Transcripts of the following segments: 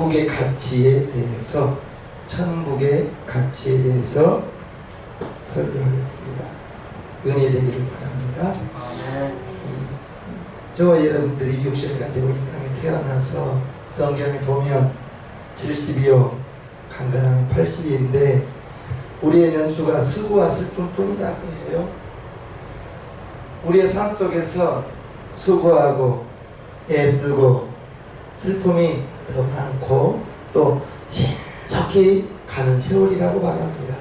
천국의 가치에 대해서 천국의 가치에 대해서 설교하겠습니다. 은혜 되기를 바랍니다. 저와 여러분들이 육신을 가지고 이 땅에 태어나서 성경에 보면 70이요 강건하면 80인데 우리의 연수가 쓰고와 슬픔뿐이라고 해요. 우리의 삶 속에서 수고하고 애쓰고 슬픔이 더 많고 또 신속히 가는 세월이라고 말합니다.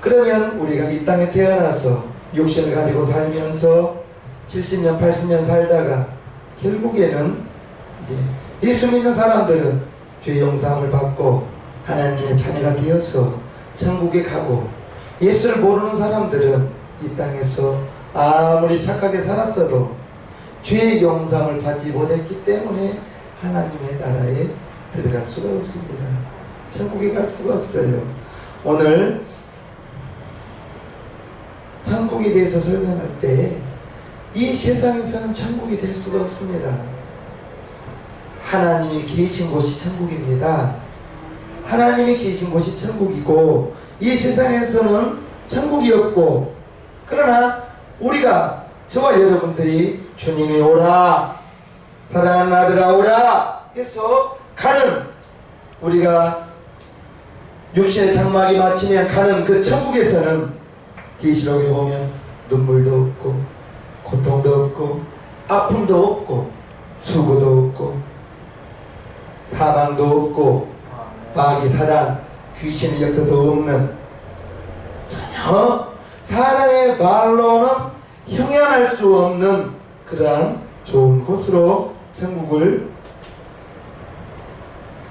그러면 우리가 이 땅에 태어나서 육신을 가지고 살면서 70년, 80년 살다가 결국에는 예수 믿는 사람들은 죄 용서함을 받고 하나님의 자녀가 되어서 천국에 가고 예수를 모르는 사람들은 이 땅에서 아무리 착하게 살았어도 죄의 용서함을 받지 못했기 때문에 하나님의 나라에 들어갈 수가 없습니다. 천국에 갈 수가 없어요. 오늘 천국에 대해서 설명할 때 이 세상에서는 천국이 될 수가 없습니다. 하나님이 계신 곳이 천국입니다. 하나님이 계신 곳이 천국이고 이 세상에서는 천국이 없고 그러나 우리가 저와 여러분들이 주님이 오라 사랑하는 아들아 오라 해서 가는 우리가 육신의 장막이 마치면 가는 그 천국에서는 계시록에 보면 눈물도 없고 고통도 없고 아픔도 없고 수고도 없고 사망도 없고 마귀 사단 귀신의 역사도 없는 전혀 사람의 말로는 형연할 수 없는 그러한 좋은 곳으로 천국을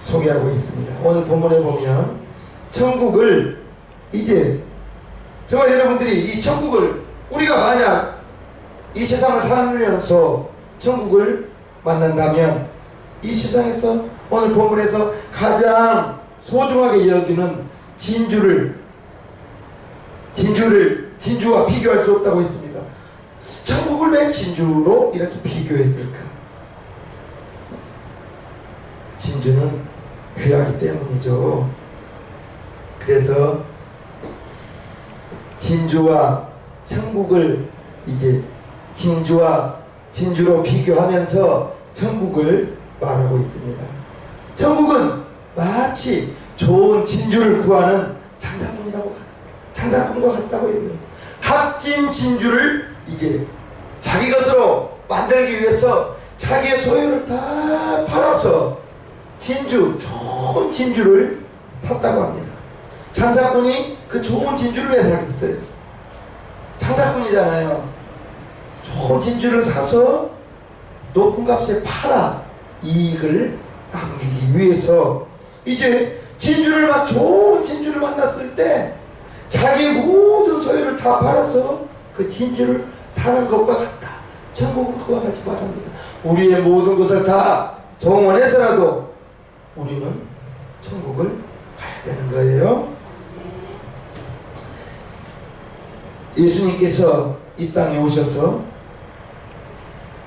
소개하고 있습니다. 오늘 본문에 보면 천국을 이제 저와 여러분들이 이 천국을 우리가 만약 이 세상을 살면서 천국을 만난다면 이 세상에서 오늘 본문에서 가장 소중하게 여기는 진주를 진주를 진주와 비교할 수 없다고 했습니다. 천국을 왜 진주로 이렇게 비교했을까? 진주는 귀하기 때문이죠. 그래서 진주와 천국을 이제 진주와 진주로 비교하면서 천국을 말하고 있습니다. 천국은 마치 좋은 진주를 구하는 장사꾼이라고 장사꾼과 같다고 해요. 값진 진주를 이제 자기 것으로 만들기 위해서 자기의 소유를 다 팔아서 진주, 좋은 진주를 샀다고 합니다. 장사꾼이 그 좋은 진주를 왜 사겠어요? 장사꾼이잖아요. 좋은 진주를 사서 높은 값에 팔아 이익을 남기기 위해서 이제 진주를 막 좋은 진주를 만났을 때 자기의 모든 소유를 다 팔아서 그 진주를 사는 것과 같다. 천국은 그와 같이 말합니다. 우리의 모든 것을 다 동원해서라도 우리는 천국을 가야 되는 거예요. 예수님께서 이 땅에 오셔서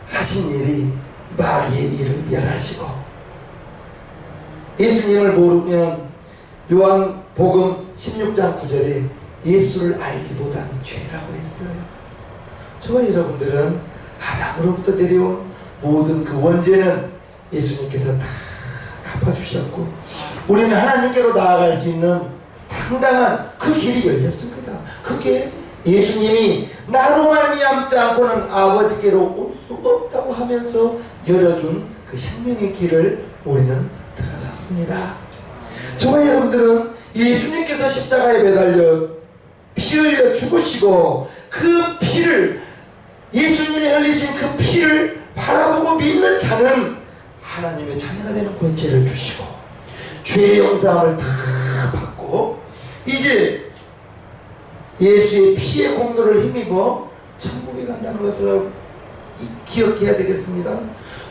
하신 일이 마귀의 일을 멸하시고 예수님을 모르면 요한 복음 16장 9절에 예수를 알지 못하는 죄라고 했어요. 저와 여러분들은 아담으로부터 내려온 모든 그 원죄는 예수님께서 다 갚아주셨고 우리는 하나님께로 나아갈 수 있는 당당한 그 길이 열렸습니다. 그게 예수님이 나로 말미암지 않고는 아버지께로 올수 없다고 하면서 열어준 그 생명의 길을 우리는 들어섰습니다. 저와 여러분들은 예수님께서 십자가에 매달려 피 흘려 죽으시고 그 피를 예수님이 흘리신 그 피를 바라보고 믿는 자는 하나님의 자녀가 되는 권세를 주시고 죄의 영상을 다 받고 이제 예수의 피의 공로를 힘입어 천국에 간다는 것을 기억해야 되겠습니다.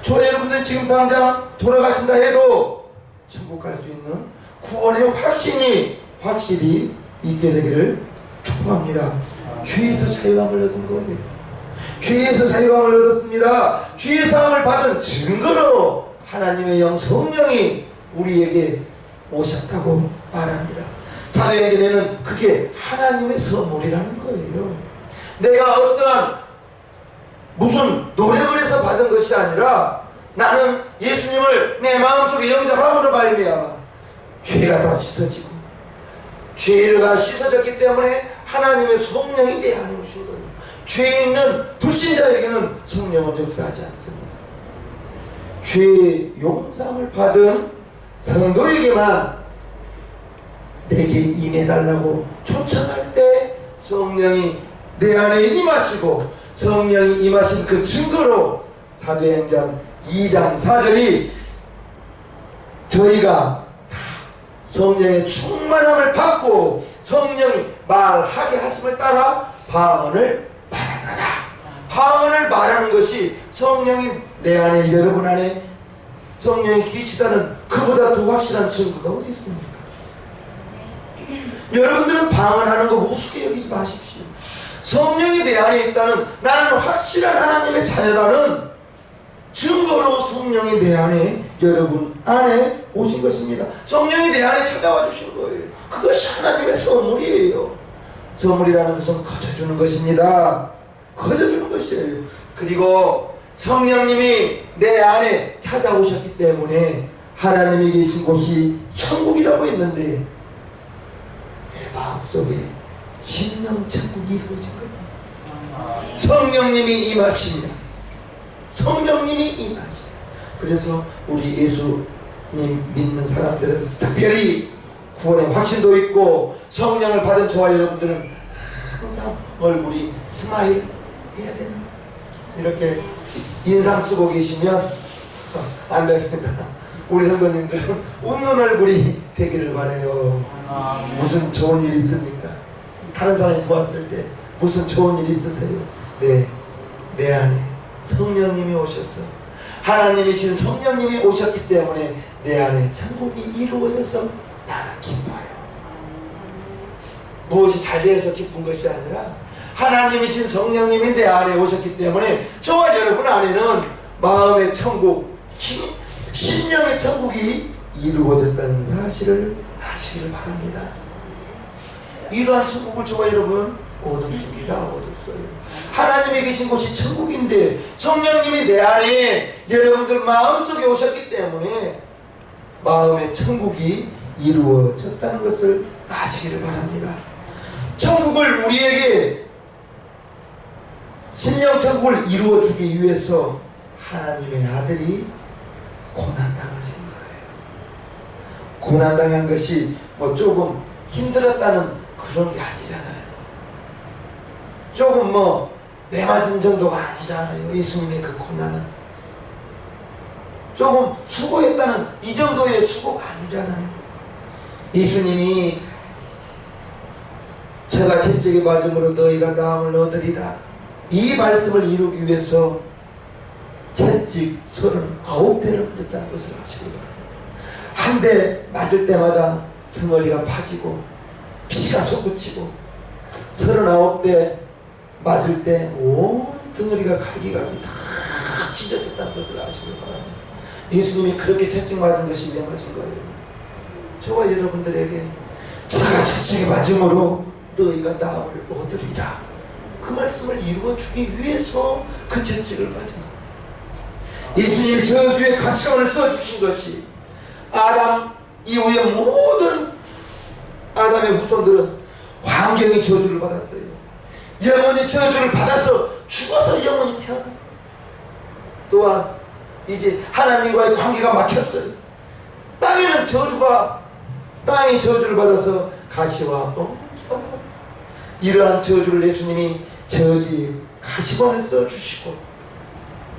저 여러분들 지금 당장 돌아가신다 해도 천국 갈 수 있는 구원의 확신이 확실히 있게 되기를 축복합니다. 죄에서 자유함을 얻은 거예요. 죄에서 자유함을 얻었습니다. 죄의 사함을 받은 증거로 하나님의 영 성령이 우리에게 오셨다고 말합니다. 사도행전에는 그게 하나님의 선물이라는 거예요. 내가 어떠한 무슨 노력을 해서 받은 것이 아니라 나는 예수님을 내 마음속에 영접함으로 말미암아 죄가 다 씻어지고 죄가 씻어졌기 때문에 하나님의 성령이 내 안에 오신 거예요. 죄 있는 불신자에게는 성령은 역사하지 않습니다. 죄 용서를 받은 성도에게만 내게 임해달라고 초청할 때 성령이 내 안에 임하시고 성령이 임하신 그 증거로 사도행전 2장 4절이 저희가 다 성령의 충만함을 받고 성령이 말하게 하심을 따라 방언을 말하노라. 방언을 말하는 것이 성령이 내 안에 여러분 안에 성령이 계시다는 그보다 더 확실한 증거가 어디 있습니까? 여러분들은 방언하는 거 우습게 여기지 마십시오. 성령이 내 안에 있다는 나는 확실한 하나님의 자녀라는 증거로 성령이 내 안에 여러분 안에 오신 것입니다. 성령이 내 안에 찾아와 주신 거예요. 그것이 하나님의 선물이에요. 선물이라는 것은 거저주는 것입니다. 거저주는 것이에요. 그리고 성령님이 내 안에 찾아오셨기 때문에 하나님이 계신 곳이 천국이라고 했는데 내 마음속에 심령천국이 이루어진 겁니다. 성령님이 임하시면 성령님이 임하시면 그래서 우리 예수님 믿는 사람들은 특별히 구원의 확신도 있고 성령을 받은 저와 여러분들은 항상 얼굴이 스마일 해야 되는 이렇게 인상 쓰고 계시면 안 됩니다. 우리 성도님들은 웃는 얼굴이 되기를 바래요. 무슨 좋은 일 있습니까? 다른 사람이 보았을 때 무슨 좋은 일 있으세요? 네, 내 안에 성령님이 오셔서 하나님이신 성령님이 오셨기 때문에 내 안에 천국이 이루어져서 나는 기뻐요. 무엇이 잘 돼서 기쁜 것이 아니라 하나님이신 성령님이 내 안에 오셨기 때문에 저와 여러분 안에는 마음의 천국, 신- 신령의 천국이 이루어졌다는 사실을 아시기를 바랍니다. 이러한 천국을 저와 여러분 얻었습니다. 얻었어요. 하나님이 계신 곳이 천국인데 성령님이 내 안에 여러분들 마음속에 오셨기 때문에 마음의 천국이 이루어졌다는 것을 아시기를 바랍니다. 천국을 우리에게 신령 천국을 이루어 주기 위해서 하나님의 아들이 고난 당하신 거예요. 고난 당한 것이 뭐 조금 힘들었다는 그런 게 아니잖아요. 조금 뭐 내맞은 정도가 아니잖아요. 예수님의 그 고난은 조금 수고했다는 이 정도의 수고가 아니잖아요. 예수님이 제가 채찍에 맞음으로 너희가 나음을 얻으리라 이 말씀을 이루기 위해서 채찍 서른아홉 대를 맞았다는 것을 아시기 바랍니다. 한 대 맞을 때마다 등어리가 파지고 피가 솟구치고 서른아홉 대 맞을 때 온 등어리가 갈기갈기 다 찢어졌다는 것을 아시기 바랍니다. 예수님이 그렇게 채찍 맞은 것이 왜 맞은 거예요? 저와 여러분들에게 제가 채찍에 맞음으로 너희가 나음을 얻으리라 그 말씀을 이루어 주기 위해서 그 채찍을 맞은 겁니다. 예수님이 저주의 가시관을 써주신 것이 아담 이후의 모든 아담의 후손들은 환경의 저주를 받았어요. 영원히 저주를 받아서 죽어서 영원히 태어나. 또한 이제 하나님과의 관계가 막혔어요. 땅에는 저주가 땅이 저주를 받아서 가시와 엉터가 이러한 저주를 예수님이 저주의 가시관을 써주시고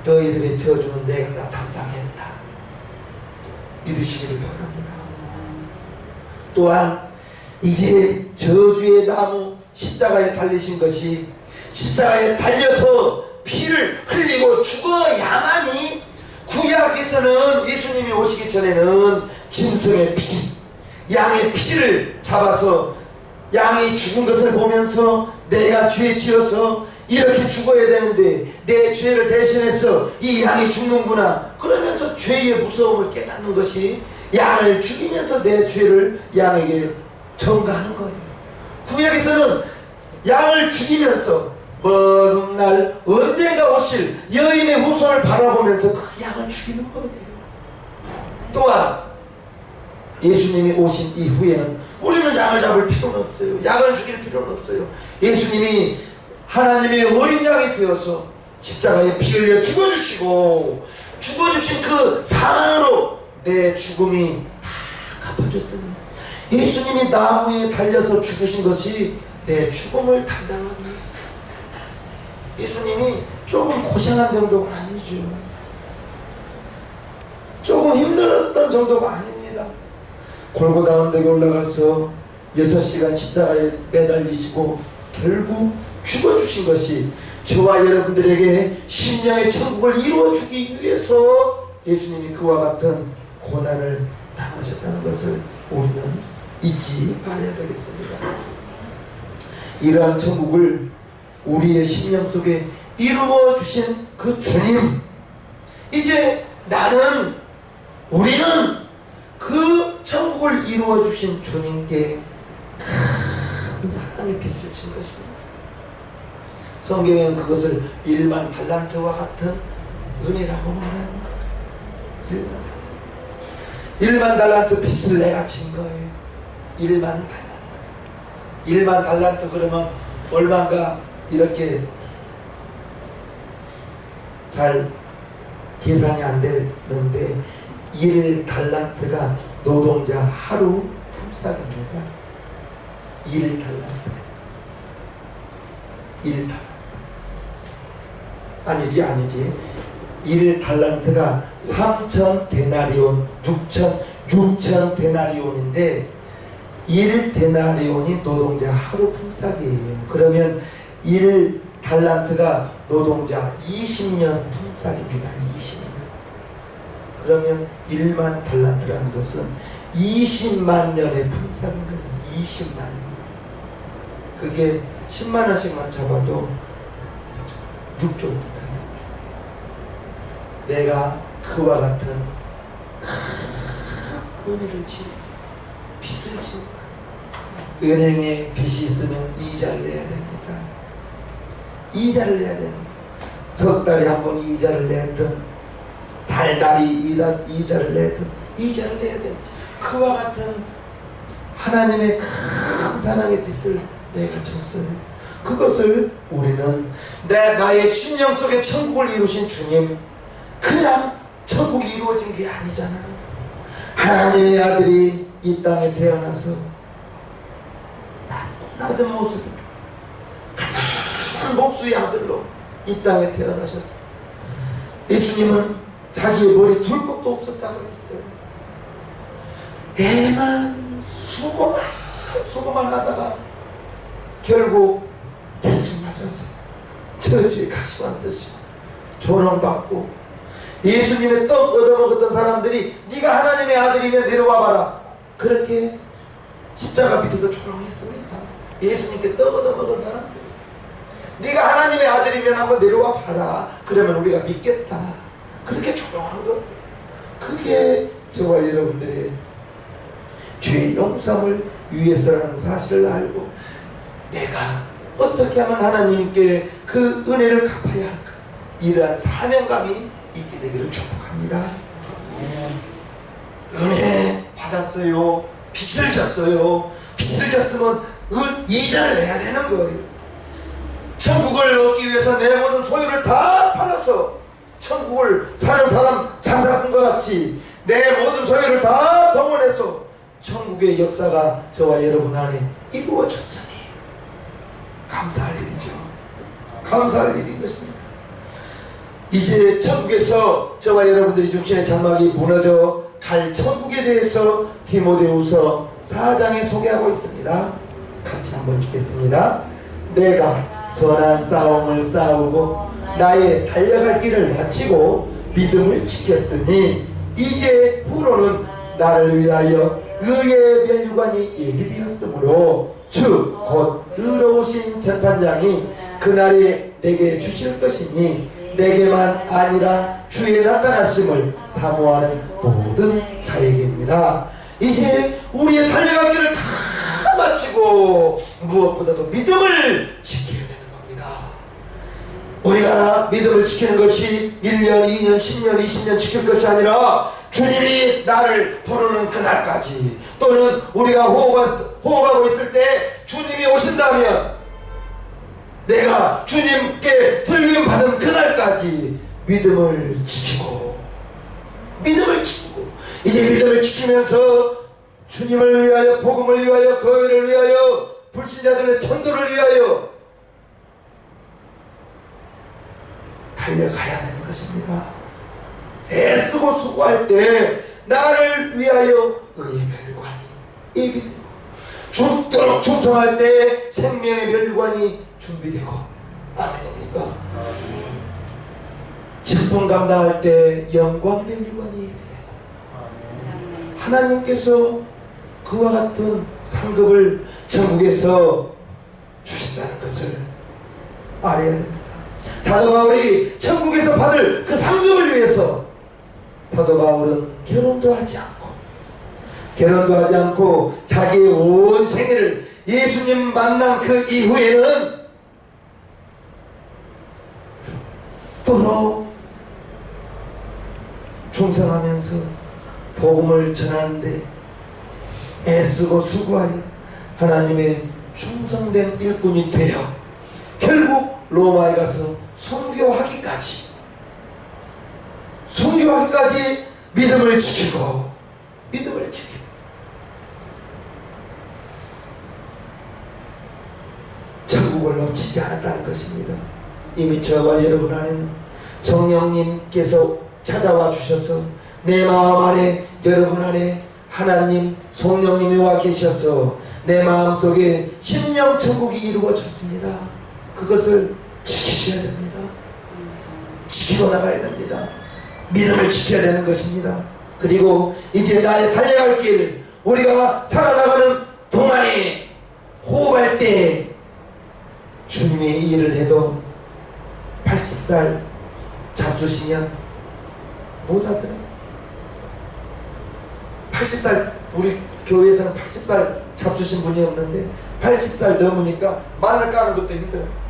너희들의 저주는 내가 다 담당했다. 믿으시기를 바랍니다. 또한 이제 저주의 나무 십자가에 달리신 것이 십자가에 달려서 피를 흘리고 죽어야만이 구약에서는 예수님이 오시기 전에는 짐승의 피, 양의 피를 잡아서 양이 죽은 것을 보면서 내가 죄 지어서 이렇게 죽어야 되는데 내 죄를 대신해서 이 양이 죽는구나 그러면서 죄의 무서움을 깨닫는 것이 양을 죽이면서 내 죄를 양에게 전가하는 거예요. 구약에서는 양을 죽이면서 먼 훗날 언젠가 오실 여인의 후손을 바라보면서 그 양을 죽이는 거예요. 또한 예수님이 오신 이후에는 우리는 양을 잡을 필요는 없어요. 양을 죽일 필요는 없어요. 예수님이 하나님의 어린 양이 되어서 십자가에 피 흘려 죽어주시고 죽어주신 그 사랑으로 내 죽음이 다 갚아줬어요. 예수님이 나무에 달려서 죽으신 것이 내 죽음을 담당하기 위해서. 예수님이 조금 고생한 정도가 아니죠. 조금 힘들었던 정도가 아닙니다. 골고다 언덕에 올라가서 6시간 십자가에 매달리시고 결국 죽어주신 것이 저와 여러분들에게 심령의 천국을 이루어주기 위해서 예수님이 그와 같은 고난을 당하셨다는 것을 우리는 잊지 말아야 되겠습니다. 이러한 천국을 우리의 심령 속에 이루어 주신 그 주님 이제 나는 우리는 그 천국을 이루어 주신 주님께 큰 사랑의 빛을 친 것입니다. 성경에는 그것을 일만 달란트와 같은 은혜라고 말하는 거예요. 일만 달란트. 일만 달란트 빛을 내가 친 거예요. 일만 달란트. 일만 달란트 그러면 얼마인가 이렇게 잘 계산이 안 되는데 1 달란트가 노동자 하루 품삯입니다. 1 달란트. 1 달란트. 아니지 아니지. 1 달란트가 3천 데나리온 6천 6천 데나리온인데 1 데나리온이 노동자 하루 품삯이에요. 그러면 1 달란트가 노동자 20년 품삯입니다. 20년. 그러면 1만 달란트라는 것은 20만 년의 품삯인 거예요. 20만 년. 그게 10만 원씩만 잡아도 6조입니다. 6조. 내가 그와 같은 큰 은혜를 지 빚을 지 은행에 빚이 있으면 이자를 내야 됩니다. 이자를 내야 됩니다. 석 달에 한 번 이자를 내든 달달이 이자, 이자를 내든 이자를 내야 됩니다. 그와 같은 하나님의 큰 사랑의 빚을 내가 졌어요. 그것을 우리는 내 나의 심령 속에 천국을 이루신 주님 그냥 천국이 이루어진 게 아니잖아요. 하나님의 아들이 이 땅에 태어나서 낮은 모습 가난한 목수의 아들로 이 땅에 태어나셨어요. 예수님은 자기의 머리 둘 곳도 없었다고 했어요. 애만 수고만 수고만 하다가 결국 재충 맞았어요. 저주에 가시만 쓰시고 조롱받고 예수님의 떡 얻어먹었던 사람들이 네가 하나님의 아들이면 내려와 봐라. 그렇게 십자가 밑에서 조롱했습니다. 예수님께 떡 얻어먹은 사람들. 네가 하나님의 아들이면 한번 내려와 봐라. 그러면 우리가 믿겠다. 그렇게 조롱한 거. 그게 저와 여러분들의 죄의 용서를 위해서라는 사실을 알고 내가 어떻게 하면 하나님께 그 은혜를 갚아야 할까? 이러한 사명감이 있게 되기를 축복합니다. 은혜 받았어요. 빚을 졌어요. 빚을 졌으면 은 이자를 내야 되는 거예요. 천국을 얻기 위해서 내 모든 소유를 다 팔아서 천국 같이 내 모든 소유를 다 동원해서 천국의 역사가 저와 여러분 안에 이루어졌으니 감사할 일이죠. 감사할 일인 것입니다. 이제 천국에서 저와 여러분들이 육신의 장막이 무너져 갈 천국에 대해서 디모데후서 4장에 소개하고 있습니다. 같이 한번 읽겠습니다. 내가 선한 싸움을 싸우고 나의 달려갈 길을 마치고 믿음을 지켰으니 이제 후로는 나를 위하여 의의 멸류관이 예비되었으므로 주 곧 의로우신 재판장이 그날에 내게 주실 것이니 내게만 아니라 주의 나타나심을 사모하는 모든 자에게니라 이제 우리의 달려갈 길을 다 마치고 무엇보다도 믿음을 겁니다 우리가 믿음을 지키는 것이 1년, 2년, 10년, 20년 지킬 것이 아니라 주님이 나를 부르는 그날까지 또는 우리가 호흡하, 호흡하 고 있을 때 주님이 오신다면 내가 주님께 들림 받은 그날까지 믿음을 지키고 믿음을 지키고 이제 믿음을 지키면서 주님을 위하여 복음을 위하여 거회를 위하여 불신자들의 전도를 위하여 달려가야 되는 것입니다. 애쓰고 수고할 때 나를 위하여 의의 멸관이 예비되고 죽도록 충성할 때 생명의 멸관이 준비되고 아멘입니까? 직분 감당할 때 영광의 멸관이 예비되고 하나님께서 그와 같은 상급을 천국에서 주신다는 것을 알아야 됩니다. 사도 바울이 천국에서 받을 그 상급을 위해서 사도 바울은 결혼도 하지 않고 결혼도 하지 않고 자기의 온 생애를 예수님 만난 그 이후에는 또로 충성하면서 복음을 전하는데 애쓰고 수고하여 하나님의 충성된 일꾼이 되어 결국 로마에 가서 순교하기까지 순교하기까지 믿음을 지키고 믿음을 지키고 천국을 놓치지 않았다는 것입니다. 이미 저와 여러분 안에는 성령님께서 찾아와 주셔서 내 마음 안에 여러분 안에 하나님 성령님이 와 계셔서 내 마음속에 심령 천국이 이루어졌습니다. 그것을 지키셔야 됩니다. 지키고 나가야 됩니다. 믿음을 지켜야 되는 것입니다. 그리고 이제 나의 달려갈 길, 우리가 살아나가는 동안에 호흡할 때 주님의 일을 해도 80살 잡수시면 못 하더라. 80살, 우리 교회에서는 80살 잡수신 분이 없는데 80살 넘으니까 마늘 까는 것도 힘들어.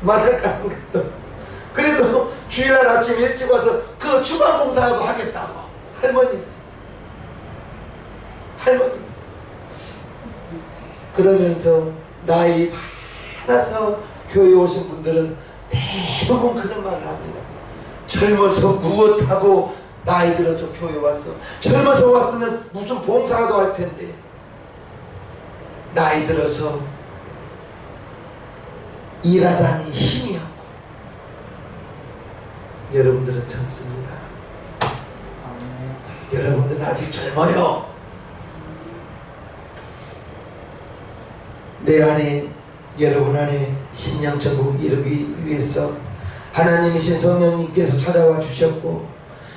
마늘 까는 것도. 그래도 주일날 아침 일찍 와서 그 주방 공사라도 하겠다고. 할머니. 할머니. 그러면서 나이 많아서 교회 오신 분들은 대부분 그런 말을 합니다. 젊어서 무엇하고 나이 들어서 교회 와서 젊어서 왔으면 무슨 봉사라도 할 텐데 나이 들어서 일하자니 힘이 없고 여러분들은 젊습니다. 여러분들은 아직 젊어요. 내 안에 여러분 안에 신령 천국 이르기 위해서 하나님이신 성령님께서 찾아와 주셨고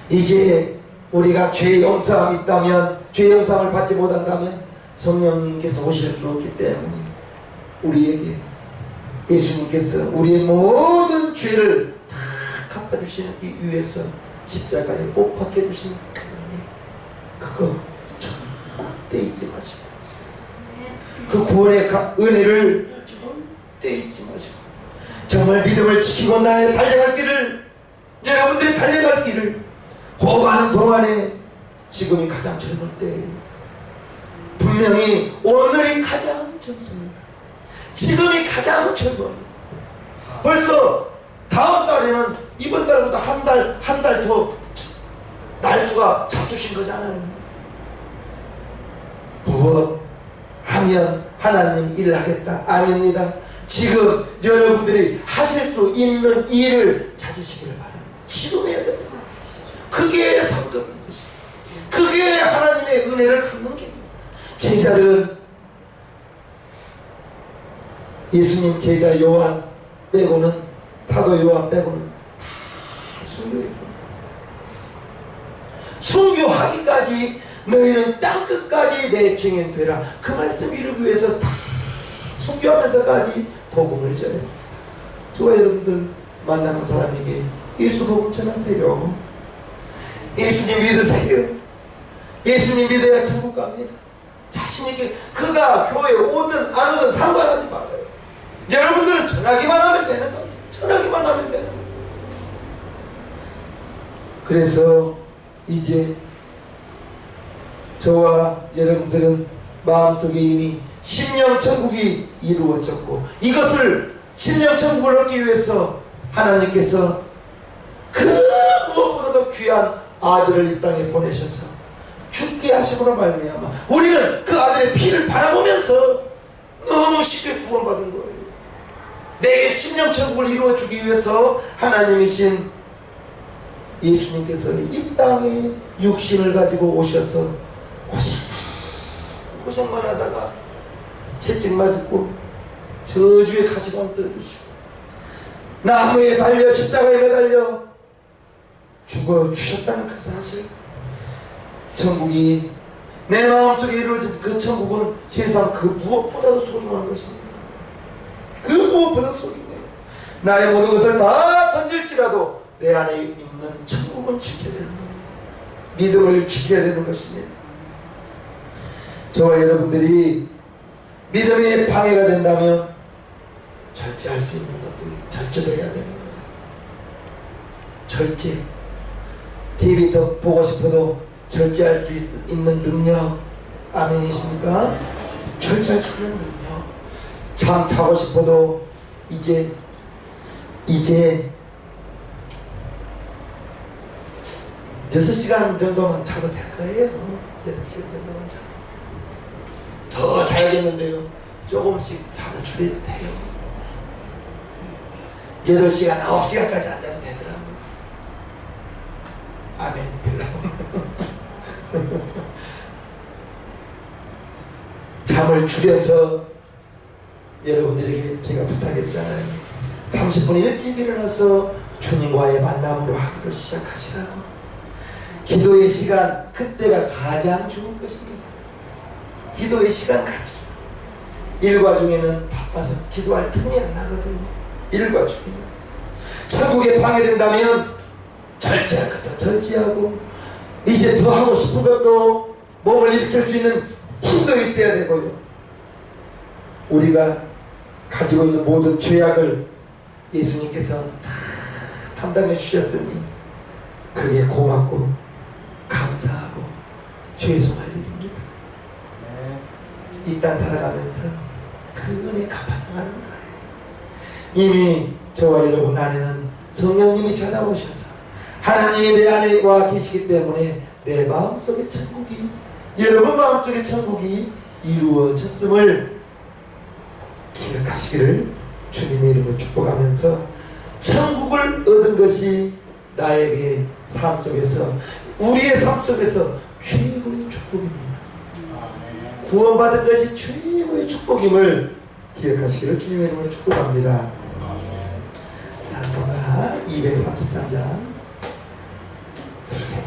이제 우리가 죄 용서함 있다면 죄 용서함을 받지 못한다면 성령님께서 오실 수 없기 때문에 우리에게 예수님께서 우리의 모든 죄를 다 갚아주시기 위해서 십자가에 못그 은혜 그거 절대 잊지 마시고 그 구원의 가- 은혜를 절대 잊지 마시고 정말 믿음을 지키고 나의 달려갈 길을 여러분들이 달려갈 길을 호흡하는 동안에 지금이 가장 젊을 때예요 분명히 오늘이 가장 젊습니다 지금이 가장 젊어요. 벌써 다음 달에는 이번 달보다 한 달 한 달 더 날수가 잡수신 거잖아요. 무엇 하면 하나님 일을 하겠다. 아닙니다. 지금 여러분들이 하실 수 있는 일을 찾으시기를 바랍니다. 지금 해야 됩니다. 그게 상급인 것입니다 그게 하나님의 은혜를 갚는 길입니다. 제자들은 예수님 제자 요한 빼고는 사도 요한 빼고는 다 순교했습니다 순교하기까지 너희는 땅끝까지 내 증인 되라 그 말씀 이루기 위해서 다 순교하면서까지 복음을 전했습니다 저와 여러분들 만나는 사람에게 예수 복음 전하세요. 예수님 믿으세요. 예수님 믿어야 천국 갑니다. 자신있게 그가 교회에 오든 안 오든 상관하지 말아요. 여러분들은 전하기만 하면 되는 겁니다. 전하기만 하면 되는 겁니다. 그래서 이제 저와 여러분들은 마음속에 이미 심령천국이 이루어졌고 이것을 심령천국을 얻기 위해서 하나님께서 그 무엇보다도 귀한 아들을 이 땅에 보내셔서 죽게 하심으로 말미암아 우리는 그 아들의 피를 바라보면서 너무 쉽게 구원받은 거예요. 내게 심령 천국을 이루어 주기 위해서 하나님이신 예수님께서 이 땅에 육신을 가지고 오셔서 고생 고생만 하다가 채찍 맞고 저주의 가시관 써주시고 나무에 달려 십자가에 매달려 죽어 주셨다는 그 사실. 천국이 내 마음속에 이루어진 그 천국은 세상 그 무엇보다도 소중한 것입니다. 그 무엇보다도 소중해요 나의 모든 것을 다 던질지라도 내 안에 있는 천국은 지켜야 되는 겁니다 믿음을 지켜야 되는 것입니다 저와 여러분들이 믿음이 방해가 된다면 절제할 수 있는 것도 절제돼야 되는 거예요. 절제. TV 더 보고 싶어도 절제할 수 있- 있는 능력. 아멘이십니까? 절제할 수 있는 능력. 잠 자고 싶어도 이제 이제 6시간 정도만 자도 될 거예요. 6시간 정도만 자도. 더 자야겠는데요. 조금씩 잠을 줄여도 돼요. 8시간, 9시간까지 앉아도 되더라고요. 아멘, 별로. 잠을 줄여서 여러분들에게 제가 부탁했잖아요. 30분 일찍 일어나서 주님과의 만남으로 하루를 시작하시라고. 기도의 시간, 그때가 가장 좋은 것입니다. 기도의 시간 가지. 일과 중에는 바빠서 기도할 틈이 안 나거든요. 일과 중에는. 천국에 방해된다면 절제할 것도 절제하고 이제 더 하고 싶은 것도 몸을 일으킬 수 있는 힘도 있어야 되고요. 우리가 가지고 있는 모든 죄악을 예수님께서 다 담당해 주셨으니 그게 고맙고 감사하고 죄송할 일입니다. 이 땅 살아가면서 그 은혜 갚아나가는 거예요. 이미 저와 여러분 안에는 성령님이 찾아오셔서 하나님이 내 안에 와 계시기 때문에 내 마음속의 천국이 여러분 마음속의 천국이 이루어졌음을 기억하시기를 주님의 이름으로 축복하면서 천국을 얻은 것이 나에게 삶 속에서 우리의 삶 속에서 최고의 축복입니다. 구원받은 것이 최고의 축복임을 기억하시기를 주님의 이름으로 축복합니다. 찬송가 233장 부르겠어요.